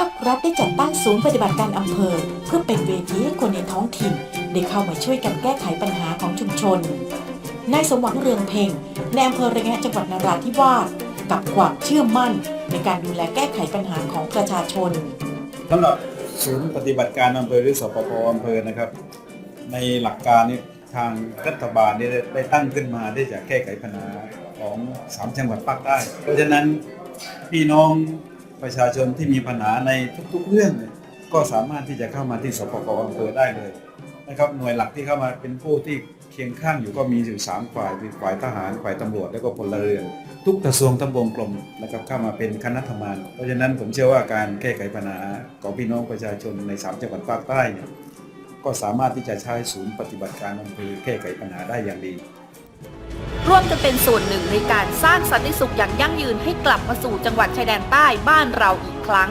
าครัฐได้จัดตั้งศูนย์ปฏิบัติการอำเภอ เพื่อเป็นเวทีให้คนในท้องถิ่น ได้เข้ามาช่วยกันแก้ไขปัญหาของชุมชน นายสมหวังเรืองเพ่งในอำเภอระแงะจังหวัดนราธิวาสกับความเชื่อมั่นในการดูแลแก้ไขปัญหาของประชาชนสำหรับศูนย์ปฏิบัติการอำเภอหรือสปปอำเภอนะครับ ในหลักการนี่ทางรัฐบาลนี่ได้ได้ตั้งขึ้นมาได้จะแก้ไขปัญหาของสามจังหวัดภาคใต้ เพราะฉะนั้นพี่น้อง ประชาชนที่มีปัญหาในทุกๆเรื่องเนี่ยก็สามารถที่จะเข้ามาที่สปปอำเภอได้เลยนะครับหน่วยหลักที่เข้ามาเป็นผู้ที่เคียงข้างอยู่ก็มีอยู่สามฝ่ายคือฝ่ายทหารฝ่ายตำรวจแล้วก็พลเรือน ทุกกระทรวงทบวงกลมนะครับเข้ามาเป็นคณะทำงาน เพราะฉะนั้นผมเชื่อว่าการแก้ไขปัญหาของพี่น้องประชาชนใน3จังหวัดภาคใต้เนี่ยก็สามารถที่จะใช้ศูนย์ปฏิบัติการอำเภอแก้ไขปัญหาได้อย่างดี ร่วมกันเป็นส่วนหนึ่งในการสร้างสันติสุขอย่างยั่งยืนให้กลับมาสู่จังหวัดชายแดนใต้บ้านเราอีกครั้ง